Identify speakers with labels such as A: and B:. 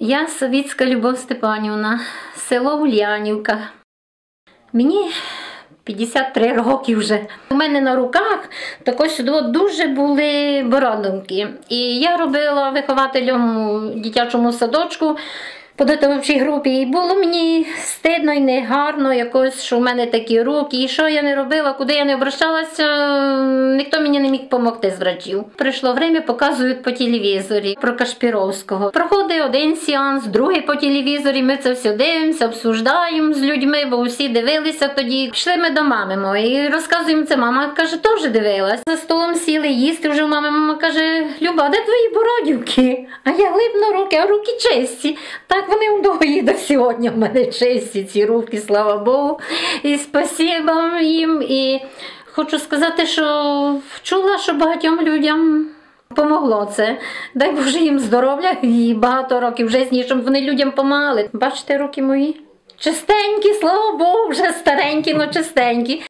A: Я Савіцька Любов Степанівна, село Ульянівка. Мені 53 роки вже. У мене на руках також дуже були бородинки. І я робила вихователем у дитячому садочку підготовчій групі. І було мені стидно і негарно якось, що в мене такі руки. І що я не робила, куди я не обращалася, ніхто мені не міг допомогти з врачів. Прийшло время, показують по телевізорі про Кашпіровського. Проходить один сеанс, другий по телевізорі. Ми це все дивимося, обсуждаємо з людьми, бо всі дивилися тоді. Пішли ми до мами моєї і розказуємо це. Мама каже, теж дивилась. За столом сіли їсти вже мама. Мама каже: Люба, де твої бородівки? А я глибну руки, а руки чисті. Так вони удвої до сьогодні в мене чисті ці руки, слава Богу. І спасіба їм. І хочу сказати, що чула, що багатьом людям. Помогло це. Дай Боже їм здоров'я і багато років житті, щоб вони людям помагали. Бачите, руки мої? Чистенькі, слава Богу, вже старенькі, але чистенькі.